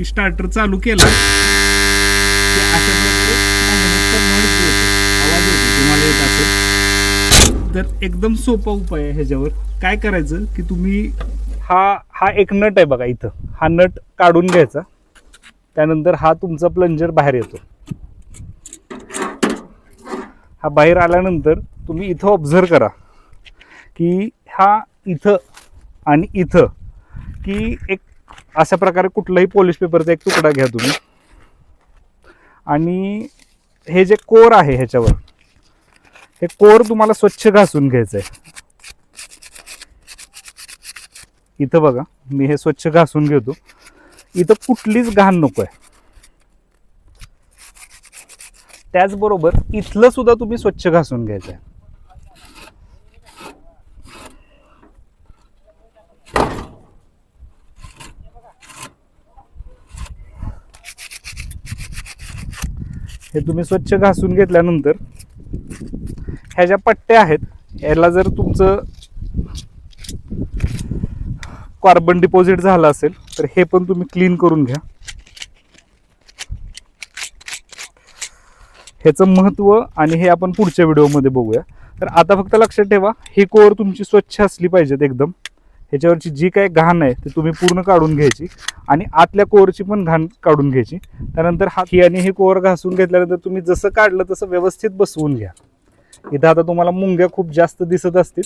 की स्टार्टर चालू केला. की अशा प्रकारे आवाज येतो. तुम्हाला येत असेल. तर एकदम सोपा उपाय आहे ह्याच्यावर. काय करायचं की तुम्ही हा हा एक नट आहे बघा इथं. हा नट काढून घ्यायचा. त्यानंतर हा तुमचा प्लंजर बाहेर येतो. हा बाहेर आल्यानंतर तुम्ही इथं ऑब्झर्व करा की हा इथं आणि इथं की एक अशा प्रकारे कुठलाही पोलिश पेपरचा एक तुकडा घ्या तुम्ही. आणि हे जे कोर आहे ह्याच्यावर हे कोर तुम्हाला स्वच्छ घासून घ्यायचं आहे इथं बघा मी हे स्वच्छ घासून घेतो. इथं कुठलीच घाण नको आहे त्याचबरोबर इथलं सुद्धा तुम्ही स्वच्छ घासून घ्यायचं आहे हे तुम्ही स्वच्छ घासून घेतल्यानंतर ह्या ज्या पट्ट्या आहेत याला जर तुमचं कार्बन डिपॉझिट झालं असेल तर हे पण तुम्ही क्लीन करून घ्या. ह्याचं महत्त्व आणि हे आपण पुढच्या व्हिडिओमध्ये बघूया. तर आता फक्त लक्षात ठेवा ही कोर तुमची स्वच्छ असली पाहिजेत एकदम. ह्याच्यावरची जी काही घाण आहे ती तुम्ही पूर्ण काढून घ्यायची आणि आतल्या कोअरची पण घाण काढून घ्यायची. त्यानंतर हा ही आणि ही कोर घासून घेतल्यानंतर तुम्ही जसं काढलं तसं व्यवस्थित बसवून घ्या. इथं आता तुम्हाला मुंग्या खूप जास्त दिसत असतील.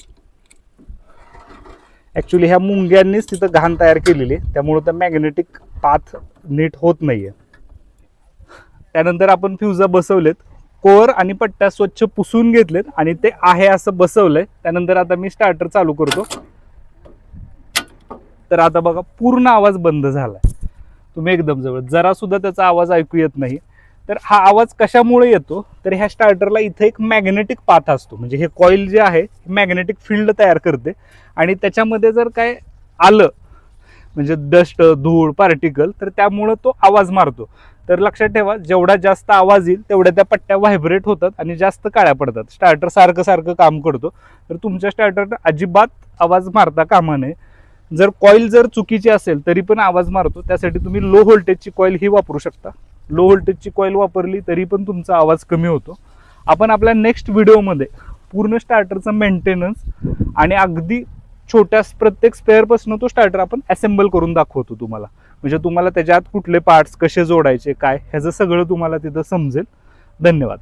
ॲक्च्युली ह्या मुंग्यांनीच तिथं घाण तयार केलेली आहे. त्यामुळं त्या मॅग्नेटिक पाथ नीट होत नाहीये. त्यानंतर आपण फ्युजा बसवलेत. कोअर आणि पट्ट्या स्वच्छ पुसून घेतलेत आणि ते आहे असं बसवलंय. त्यानंतर आता मी स्टार्टर चालू करतो. तर आता बघा पूर्ण आवाज बंद झालाय. तुम्ही एकदम जवळ. जरा सुद्धा त्याचा आवाज ऐकू येत नाही. तर हा आवाज कशामुळे येतो? तर ह्या स्टार्टरला इथं एक मॅग्नेटिक पाथ असतो. म्हणजे हे कॉईल जे आहे मॅग्नेटिक फील्ड तयार करते. आणि त्याच्यामध्ये जर काय आलं म्हणजे डस्ट धूळ पार्टिकल तर त्यामुळं तो आवाज मारतो. तर लक्षात ठेवा जेवढा जास्त आवाज येईल तेवढ्या त्या पट्ट्या व्हायब्रेट होतात आणि जास्त काळ्या पडतात. स्टार्टर सारखं सारखं काम करतो. तर तुमच्या स्टार्टर अजिबात आवाज मारता कामा नये. जर कॉईल जर चुकीची असेल तरी पण आवाज मारतो. त्यासाठी तुम्ही लो व्होल्टेजची कॉईल ही वापरू शकता. लो व्होल्टेजची कॉईल वापरली तरी पण तुमचा आवाज कमी होतो. आपण आपल्या नेक्स्ट व्हिडिओमध्ये पूर्ण स्टार्टरचं मेंटेनन्स आणि अगदी छोट्या प्रत्येक स्पेअरपासून तो स्टार्टर आपण असेंबल करून दाखवतो तुम्हाला. म्हणजे तुम्हाला त्याच्यात कुठले पार्ट्स कसे जोडायचे काय ह्याचं सगळं तुम्हाला तिथं समजेल. धन्यवाद.